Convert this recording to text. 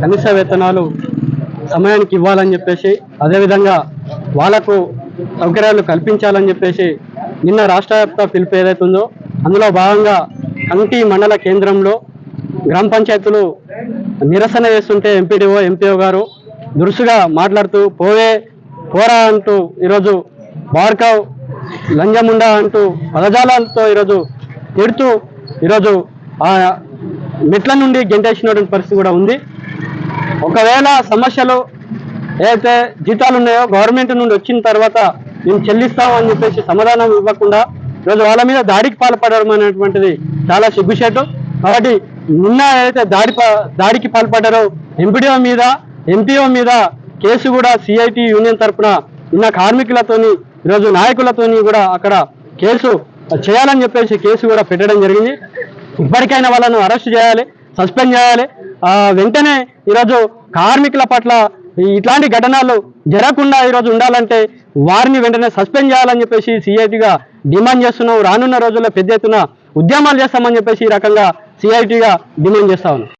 కనీస వేతనాలు సమయానికి ఇవ్వాలని చెప్పేసి అదేవిధంగా వాళ్ళకు సౌకర్యాలు కల్పించాలని చెప్పేసి నిన్న రాష్ట్ర వ్యాప్త పిలుపు ఏదైతుందో అందులో భాగంగా కంటి మండల కేంద్రంలో గ్రామ పంచాయతీలు నిరసన చేస్తుంటే ఎంపీడీఓ ఎంపీఓ గారు దురుసుగా మాట్లాడుతూ పోవే పోరా అంటూ ఈరోజు బార్కావ్ లంజముండా అంటూ పదజాలాలతో ఈరోజు తిడుతూ ఈరోజు ఆ మెట్ల నుండి గెంటేసినటువంటి పరిస్థితి కూడా ఉంది. ఒకవేళ సమస్యలు ఏదైతే జీతాలు ఉన్నాయో గవర్నమెంట్ నుండి వచ్చిన తర్వాత మేము చెల్లిస్తామని చెప్పేసి సమాధానం ఇవ్వకుండా ఈరోజు వాళ్ళ మీద దాడికి పాల్పడడం అనేటువంటిది చాలా సిగ్గుచేటు. కాబట్టి నిన్న ఏదైతే దాడి దాడికి పాల్పడ్డారో ఎంపీడీఓ మీద ఎంపీఓ మీద కేసు కూడా సిఐటి యూనియన్ తరఫున నిన్న కార్మికులతోని ఈరోజు నాయకులతోని కూడా అక్కడ కేసు చేయాలని చెప్పేసి కేసు కూడా పెట్టడం జరిగింది. ఇప్పటికైనా వాళ్ళను అరెస్ట్ చేయాలి. సస్పెండ్ చేయాలి. వెంటనే ఈరోజు కార్మికుల పట్ల ఇట్లాంటి ఘటనలు జరగకుండా ఈరోజు ఉండాలంటే వారిని వెంటనే సస్పెండ్ చేయాలని చెప్పేసి సిఐటిగా డిమాండ్ చేస్తున్నాం. రానున్న రోజుల్లో పెద్ద ఎత్తున ఉద్యమాలు చేస్తామని చెప్పేసి ఈ రకంగా సిఐటిగా డిమాండ్ చేస్తా ఉన్నాం.